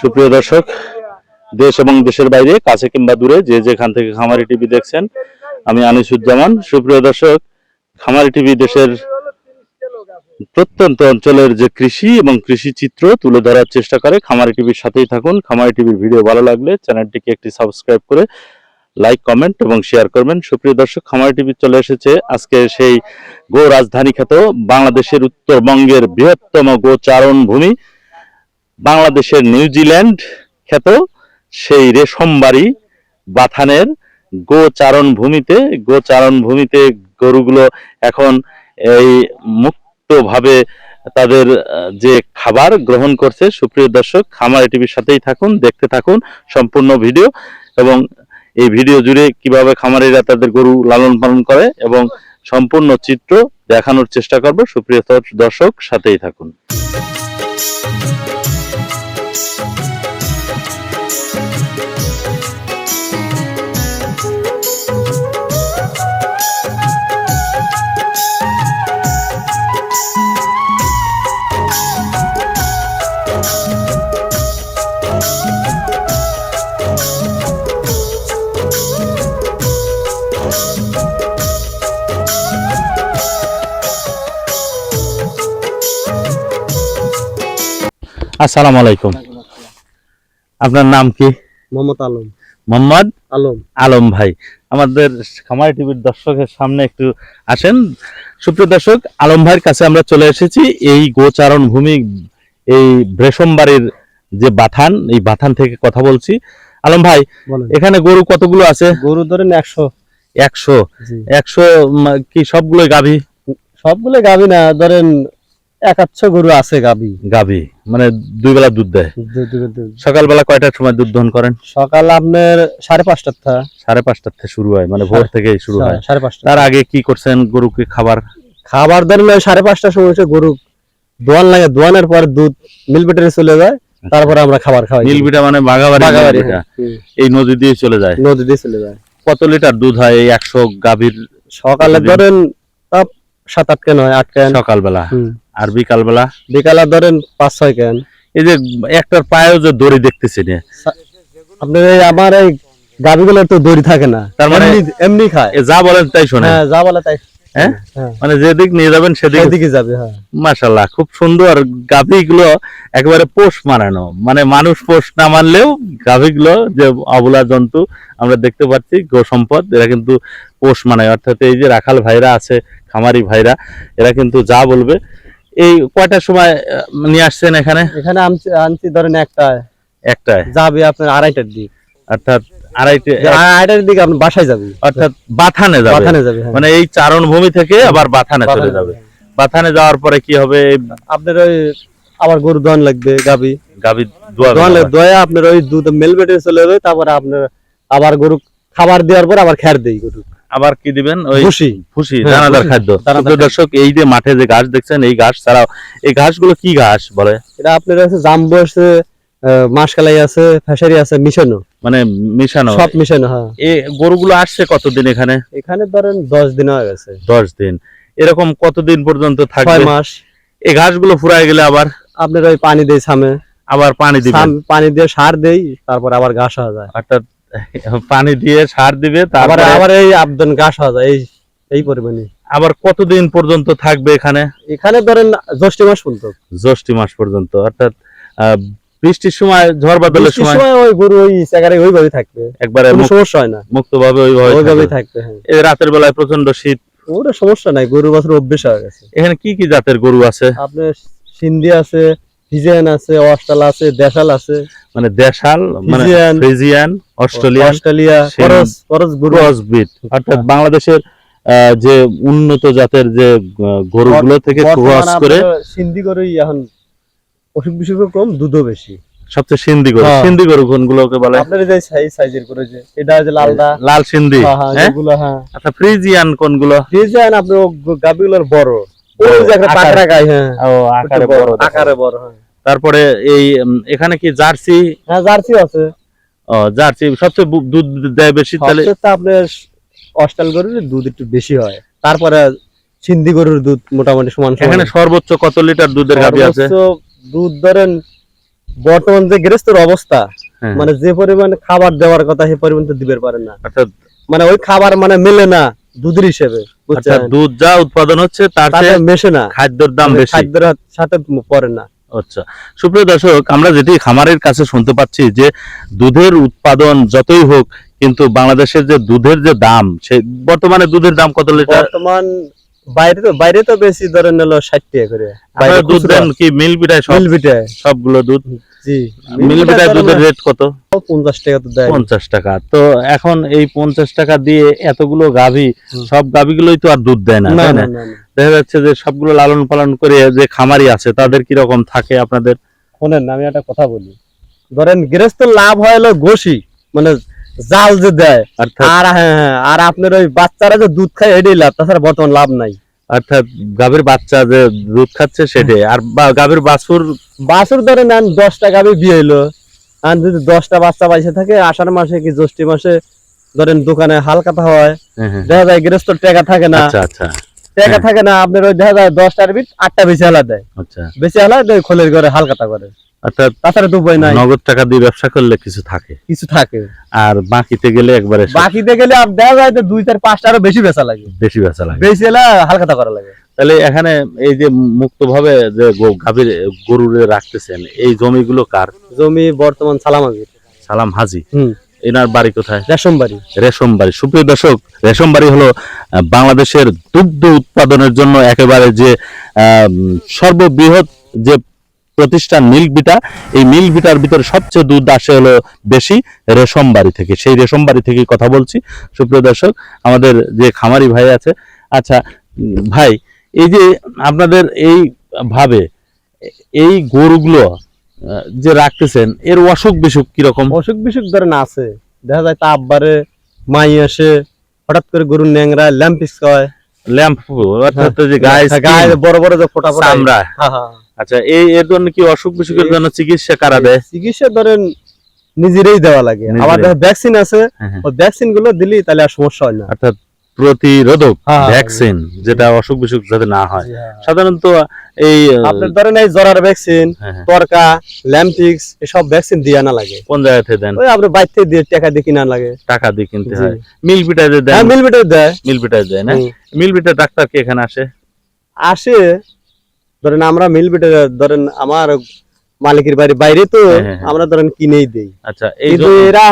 সুপ্রিয় দর্শক, দেশ এবং দেশের বাইরে, কাছে কিংবা দূরে, যে যেখান থেকে খামারি টিভি দেখছেন, আমি আনিসুজ্জামান। সুপ্রিয় দর্শক, খামারি টিভি দেশের প্রত্যন্ত অঞ্চলের যে কৃষি এবং কৃষি চিত্র তুলে ধরার চেষ্টা করে, খামারি টিভির সাথেই থাকুন। খামারি টিভির ভিডিও ভালো লাগলে চ্যানেলটিকে একটি সাবস্ক্রাইব করে লাইক, কমেন্ট এবং শেয়ার করবেন। সুপ্রিয় দর্শক, খামারি টিভি চলে এসেছে আজকে সেই গো রাজধানী খ্যাত বাংলাদেশের উত্তরবঙ্গের বৃহত্তম গো চারণ ভূমি। বাংলাদেশের নিউজিল্যান্ড খ্যাত সেই রেশমবাড়ি বাথানের গোচারণ ভূমিতে গোচারণ ভূমিতে গরুগুলো এখন এই মুক্তভাবে তাদের যে খাবার গ্রহণ করছে, সুপ্রিয় দর্শক খামার টিভির সাথেই থাকুন, দেখতে থাকুন সম্পূর্ণ ভিডিও এবং এই ভিডিও জুড়ে কীভাবে খামারিরা তাদের গরু লালন পালন করে এবং সম্পূর্ণ চিত্র দেখানোর চেষ্টা করব। সুপ্রিয় দর্শক, সাথেই থাকুন। আসসালামু আলাইকুম। আপনার নাম কি? মোহাম্মদ আলম। মোহাম্মদ আলম। আলম ভাই আমাদের খামারি টিভির দর্শকের সামনে একটু আসেন। সুপ্রিয় দর্শক আলম ভাইয়ের কাছে আমরা চলে এসেছি। এই গোচারণ ভূমি এই ব্রেশমবাড়ির যে বাথান এই বাথান থেকে কথা বলছি। আলম ভাই এখানে গরু কতগুলো আছে? গরু ধরেন একশো। একশো। একশো কি সবগুলো গাভী? সবগুলো গাভী না ধরেন একাচ্ছ গরু আছে গাবি মানে দুই বেলা দুধ দেয়। সকালবেলা কয়টার সময় দুধ দহন করেন? সকাল আপনার সাড়ে পাঁচটার থা। সাড়ে পাঁচটার থেকে শুরু হয় মানে ভোর সাড়ে- থেকেই শুরু হয়। সাড়ে পাঁচটা তার আগে কি করছেন গরুকে খাবার? খাবার ধরেন সাড়ে পাঁচটার সময় গরু দোয়ান লাগে দোয়ানের পর দুধ মিল বেটারে চলে যায় তারপরে আমরা খাবার খাওয়াই। নীলবিটা মানে বাগাবাড়ি বাগাবাড়ি, এই নদী দিয়ে চলে যায়। নদী দিয়ে চলে যায়। কত লিটার দুধ হয় এই একশো গাভীর সকালে ধরেন সাত আট কেন হয় আট কেন? সকালবেলা। আর বিকালবেলা? বিকালে ধরেন পাঁচ ছয় কেন? এই যে একটার পায়েও যে দড়ি দেখতেছি না। আপনার এই আমার এই গাবিগুলোর তো দড়ি থাকে না। তার মানে- এমনি- খায়। যা বলেন তাই শোনে হ্যাঁ যা বলে তাই হ্যাঁ? হ্যাঁ। মানে যেদিক নিয়ে যাবেন সেদিক যাবে হ্যাঁ। খুব সুন্দর গাভীগুলো একেবারে পোষ মানানো। মানে মানুষ পোষ না মানলেও গাভীগুলো যে অবলা জন্তু আমরা দেখতে পাচ্ছি গো সম্পদ এরা কিন্তু পোষ মানায়। অর্থাৎ এই যে রাখাল ভাইরা আছে খামারি ভাইরা এরা কিন্তু যা বলবে এই কয়টার সময় নিয়ে আসছেন এখানে? এখানে আনছি ধরেন একটা একটায়? যাবে আপনার আড়াইটার দিক। অর্থাৎ আড়াইটে আড়াইটার দিকে আপনি বাসায় যাবে অর্থাৎ বাথানে যাবে। বাথানে যাবে হ্যাঁ। মানে এই থেকে আবার বাথানে চলে যাবে। বাথানে যাওয়ার পরে কি হবে? আপনার ওই আবার গরু দোয়ান লাগবে গাবি। গাভী দোয়া দোয়ান দোয়া আপনার ওই দুধ মেল বেটে চলে যাবে তারপরে আপনার আবার গরু খাবার দেওয়ার পর আবার খ্যার দেই গরু আবার কি দিবেন? ওই খুশি খুশি হ্যাঁ, দানাদার খাদ্য। দর্শক এই যে মাঠে যে ঘাস দেখছেন এই ঘাস ছাড়াও এই ঘাসগুলো কি ঘাস বলে? এটা আপনার আছে জাম্বু আছে মাসকালাই আছে ফেসারি আছে মিশানো। মানে মিশানো। সব মিশানো হ্যাঁ। এই গরুগুলো আসছে কতদিন এখানে? এখানে ধরেন দশ দিন হয়ে গেছে। দশ দিন। এরকম কতদিন পর্যন্ত ছয় থাকবে মাস। এই ঘাসগুলো ফুরায় গেলে আবার? আপনার ওই পানি দেই সামে আবার পানি দিবেন? পানি দিয়ে সার দেই তারপর আবার ঘাস হয়ে যায়। অর্থাৎ পানি দিয়ে সার দিবে তারপরে আবার এই আবদন ঘাস হয়ে যায় এই এই পরিমাণে। আবার কতদিন পর্যন্ত থাকবে এখানে? এখানে ধরেন জ্যৈষ্ঠ মাস পর্যন্ত। জ্যৈষ্ঠ মাস পর্যন্ত অর্থাৎ বৃষ্টির সময় ঝড় বাদলের সময় ওই গরু ওই জায়গায় ওইভাবে থাকবে। একবারে সমস্যা হয় না। মুক্তভাবে ওইভাবে ওইভাবেই থাকবে। থাকবে হ্যাঁ। এই রাতের বেলায় প্রচণ্ড শীত। ওটা সমস্যা নাই গরু বছর অভ্যেস হয়ে গেছে। এখানে কি কি জাতের গরু আছে? আপনার সিন্ধি আছে ফিজিয়ান আছে অস্ট্রাল আছে দেশাল আছে। মানে দেশাল মানে ফিজিয়ান ফ্রিজিয়ান অস্ট্রেলিয়ান অস্ট্রেলিয়া করস করস গরু অর্থাৎ বাংলাদেশের যে উন্নত জাতের যে গরুগুলো থেকে ক্রস করে সিন্ধি গরুই এখন অসুখ বিসুখ কম দুধও বেশি। সবচেয়ে সিন্ধি গরু হ্যাঁ। সিন্ধি গরু কোনগুলোকে বলে। আপনার যে সাইজ সাইজের করে যে এটা যে লালদা। লাল সিন্ধি হ্যাঁ হ্যাঁ হ্যাঁ? হ্যাঁ। আচ্ছা ফ্রিজিয়ান কোনগুলো? ফিজিয়ান আপনার গাবিগুলোর বড়। আকার- হ্যাঁ। ও আকারে বড় দেখা আকারে বড় হ্যাঁ। তারপরে এই এখানে কি জার্সি? হ্যাঁ জার্সি আছে। ও জার্সি। সবচেয়ে দুধ দেয় বেশি তাহলে? সবচেয়ে আপনার অস্টাল গরুর দুধ একটু বেশি হয়। তারপরে সিন্ধি গরুর দুধ মোটামুটি সমান সমান। এখানে সর্বোচ্চ কত লিটার দুধের গাভী আছে? দুধ ধরেন বর্তমান যে গৃহস্থর অবস্থা হ্যাঁ, মানে যে পরিমাণ খাবার দেওয়ার কথা সে পরিমাণ তো দিবে পারেন না। অর্থাৎ মানে ওই খাবার মানে মেলে না। দুধের হিসেবে দুধ যা উৎপাদন হচ্ছে তার মেশে না। খাদ্যের দাম বেশি। খাদ্যের সাথে পড়ে না। আচ্ছা। সুপ্রিয় দর্শক আমরা যেটি খামারের কাছে শুনতে পাচ্ছি যে দুধের উৎপাদন যতই হোক কিন্তু বাংলাদেশের যে দুধের যে দাম সে বর্তমানে দুধের দাম কত লিটার? বর্তমান বাইরে তো বাইরে তো বেশি ধরেন নিলো ষাট টাকা করে। আপনারা দুধ দেন কি মিল পিঠায় সব? মিল বিটে সবগুলো দুধ? জি। মিল পিঠায় দুধের রেট কত? পঞ্চাশ টাকা তো দেয়। পঞ্চাশ টাকা। তো এখন এই পঞ্চাশ টাকা দিয়ে এতগুলো গাভী। সব গাভীগুলোই তো আর দুধ দেয় না। দেখা যাচ্ছে যে সবগুলো লালন পালন করে যে খামারি আছে তাদের কি রকম থাকে আপনাদের? শোনেন আমি একটা কথা বলি। ধরেন গৃহস্থ লাভ হয় হলো মানে জাল যে দেয়। আর হ্যাঁ হ্যাঁ, আর আপনার ওই বাচ্চারা যে দুধ খায় এটাই লাভ তাছাড়া বর্তমান লাভ নাই। অর্থাৎ গাভীর বাচ্চা যে দুধ খাচ্ছে সেটাই। আর গাভীর বাছুর? বাছুর ধরে নেন দশটা গাবি বিয়ে হইল। আর যদি দশটা বাচ্চা বাইসে থাকে আষাঢ় মাসে কি জ্যৈষ্ঠ মাসে ধরেন দোকানে হালকাতা হয় হ্যাঁ, হ্যাঁ। দেখা যায় গৃহস্থ টাকা থাকে না। আচ্ছা আচ্ছা। টাকা। থাকে না আপনার ওই দেখা যায় দশটার বিট আটটা বেশি হালা দেয়। আচ্ছা। বেশি হালা দেয় খোলের ঘরে হালকাতা করে। অর্থাৎ তাছাড়া তো উপায় নাই। নগদ টাকা দিয়ে ব্যবসা করলে কিছু থাকে। কিছু থাকে। আর বাকিতে গেলে একবারে বাকিতে গেলে আপ- দেখা যায় তো দুই চার পাঁচটা আরও বেশি বেচা লাগে। বেশি বেচা লাগে। বেশি হলে হালকাতা করা লাগে। তাহলে এখানে এই যে মুক্ত ভাবে যে গাভীর গরু রাখতেছেন এই জমিগুলো কার? জমি বর্তমান সালাম সালামাজির সালাম হাজি। হুম। এনার বাড়ি কোথায়? রেশমবাড়ি রেশমবাড়ি সুপ্রিয় দর্শক রেশমবাড়ি হলো বাংলাদেশের দুগ্ধ উৎপাদনের জন্য একেবারে যে আহ, সর্ববৃহৎ যে প্রতিষ্ঠান মিল্ক বিটা এই মিল্ক বিটার ভিতরে সবচেয়ে দুধ আসে হলো বেশি রেশম বাড়ি থেকে। সেই রেশম বাড়ি থেকে কথা বলছি। সুপ্রিয় দর্শক আমাদের যে খামারি ভাই আছে আচ্ছা ভাই এই যে আপনাদের এই ভাবে এই গরুগুলো যে রাখতেছেন এর অসুখ বিসুখ কীরকম? অসুখ বিসুখ ধরেন আছে। দেখা যায় তাপ বাড়ে মাই আসে হঠাৎ করে গরুর ন্যাংরা ল্যাম্পিস হয়। ল্যাম্প অর্থাৎ যে গায়ে হ্যাঁ, গায়ে বড় বড় যে ফোটা ফোটা চামড়া। হ্যাঁ, হ্যাঁ। আচ্ছা এই এর জন্য কি অসুখ বিসুখের জন্য চিকিৎসা কারা দেয়? চিকিৎসা ধরেন নিজেরই দেওয়া লাগে। আবার ভ্যাকসিন আছে হ্যাঁ, হ্যাঁ। ওই ভ্যাকসিনগুলো দিলি তাহলে আর সমস্যা হয় না। অর্থাৎ প্রতিরোধক হ্যাঁ। ভ্যাকসিন যেটা অসুখ বিসুখ যাতে না হয়। সাধারণত এই আপনার ধরেন এই জ্বরের ভ্যাকসিন হ্যাঁ, হ্যাঁ, তরকা ল্যাম্পিক্স এসব ভ্যাকসিন দিয়ে আনা লাগে। কোন জায়গাতে দেন? ওই আপনার বাইরে দিয়ে টাকা দিয়ে কিনা লাগে। টাকা দিয়ে কিনতে হয়। মিল পিটায় যে দেন? হ্যাঁ মিল বিটে দেয়। মিল পিটায় দেয় না। মিল পিটার ডাক্তার কে এখানে আসে? আসে ধরেন আমরা মিল বিটে ধরেন আমার মালিকের বাড়ি বাইরে তো হ্যাঁ, হ্যাঁ, হ্যাঁ। আমরা ধরেন কিনেই দেই। আচ্ছা এই এরা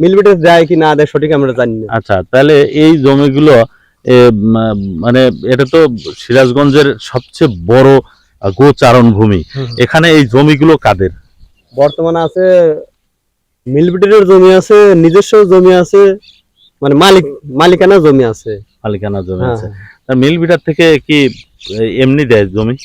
মিল বিটে দেয় কি না দেয় সঠিক আমরা জানি না। আচ্ছা তাহলে এই জমিগুলো মানে এটা তো সিরাজগঞ্জের সবচেয়ে বড় গোচারণ ভূমি। এখানে এই জমিগুলো কাদের? বর্তমানে আছে মিল বিটের জমি আছে নিজস্ব জমি আছে মানে মালিক মালিকানা জমি আছে। মালিকানা জমি আছে। মিল বিটার থেকে কি এমনি দেয় জমি?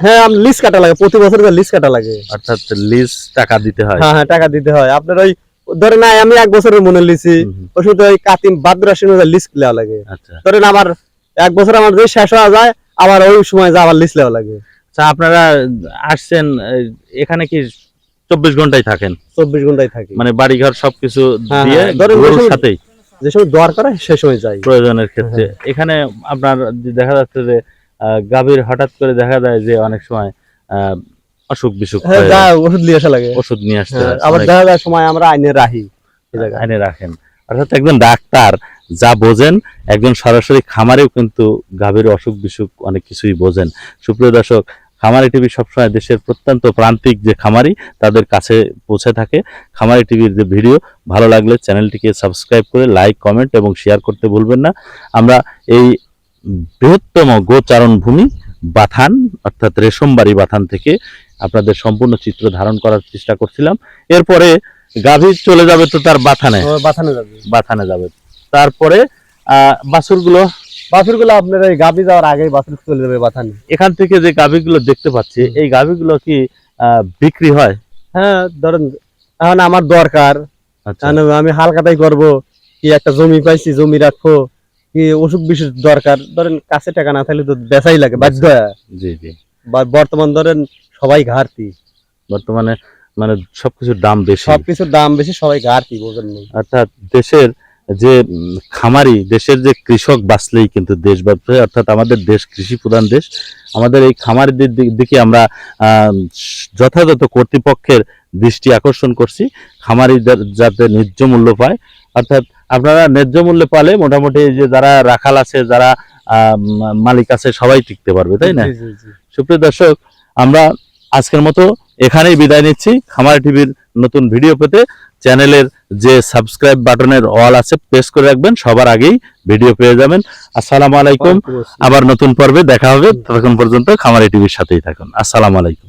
হ্যাঁ আমি লিস্ট কাটা লাগে প্রতি বছর লিস্ট কাটা লাগে। অর্থাৎ লিজ টাকা দিতে হয়। হ্যাঁ হ্যাঁ টাকা দিতে হয়। আপনার ওই ধরেন না আমি এক বছরের মনে লিছি হুম, ওই কাতিম ভাদ্র আশ্বিন লিস্ট দেওয়া লাগে। আচ্ছা। ধরেন আমার এক বছর আমার যদি শেষ হওয়া যায় আবার ওই সময় যা আবার লিস্ট দেওয়া লাগে। আচ্ছা আপনারা আসছেন এখানে কি চব্বিশ ঘন্টায় থাকেন? চব্বিশ ঘন্টায় থাকি। মানে বাড়িঘর সবকিছু হ্যাঁ, দিয়ে হ্যাঁ, যেসব- সাথেই? যে সময় দরকার হয় সে সময় যাই। প্রয়োজনের ক্ষেত্রে। হ্যাঁ। এখানে আপনার দেখা যাচ্ছে যে গাভীর হঠাৎ করে দেখা যায় যে অনেক সময় অসুখ বিসুখ হ্যাঁ ওষুধ নিয়ে আসা লাগে। ওষুধ নিয়ে আসতে হ্যাঁ, আবার দেখা যায় সময় আমরা আইনে রাখি আইনে রাখেন। অর্থাৎ একজন ডাক্তার যা বোঝেন একজন সরাসরি খামারেও কিন্তু গাভীর অসুখ বিসুখ অনেক কিছুই বোঝেন। সুপ্রিয় দর্শক খামারি টিভি সবসময় দেশের প্রত্যন্ত প্রান্তিক যে খামারি তাদের কাছে পৌঁছে থাকে। খামারি টিভির যে ভিডিও ভালো লাগলে চ্যানেলটিকে সাবস্ক্রাইব করে লাইক কমেন্ট এবং শেয়ার করতে ভুলবেন না। আমরা এই বৃহত্তম গোচারণ ভূমি বাথান অর্থাৎ রেশমবাড়ি বাথান থেকে আপনাদের সম্পূর্ণ চিত্র ধারণ করার চেষ্টা করছিলাম। এরপরে গাভী চলে যাবে তো তার বাথানে? বাথানো যাবে। বাথানে যাবে। তারপরে বাছুরগুলো? বাছুরগুলো আপনার ওই গাবি যাওয়ার আগেই বাছুর চলে যাবে বাথানি। এখান থেকে যে গাভীগুলো দেখতে পাচ্ছি এই গাভীগুলো কি আহ, বিক্রি হয়? হ্যাঁ ধরেন এখন আমার দরকার। আচ্ছা। আমি হালকাতাই করব কি একটা জমি পাইছি জমি রাখব। অসুখ বিসুখ দরকার? ধরেন কাছে টাকা না থাকলে তো বেচাই লাগে বাধ্য জি জি। বা- বর্তমান ধরেন সবাই ঘাটতি। বর্তমানে মানে সবকিছুর দাম বেশি। সবকিছুর দাম বেশি সবাই ঘাটতি বোঝেন নেই। অর্থাৎ দেশের যে খামারি দেশের যে কৃষক বাঁচলেই কিন্তু দেশ বাঁচবে। অর্থাৎ আমাদের দেশ কৃষি প্রধান দেশ। আমাদের এই খামারিদের দিক- দিকে আমরা যথাযথ কর্তৃপক্ষের দৃষ্টি আকর্ষণ করছি। খামারিদের যাতে ন্যায্য মূল্য পায়। অর্থাৎ আপনারা ন্যায্য মূল্যে পালে মোটামুটি যে যারা রাখাল আছে যারা মালিক আছে সবাই টিকতে পারবে তাই না। সুপ্রিয় দর্শক আমরা আজকের মতো এখানেই বিদায় নিচ্ছি। খামার টিভির নতুন ভিডিও পেতে চ্যানেলের যে সাবস্ক্রাইব বাটনের অল আছে প্রেস করে রাখবেন। সবার আগেই ভিডিও পেয়ে যাবেন। আসসালামু আলাইকুম। আবার নতুন পর্বে দেখা হবে। ততক্ষণ পর্যন্ত খামারি টিভির সাথেই থাকুন। আসসালামু আলাইকুম।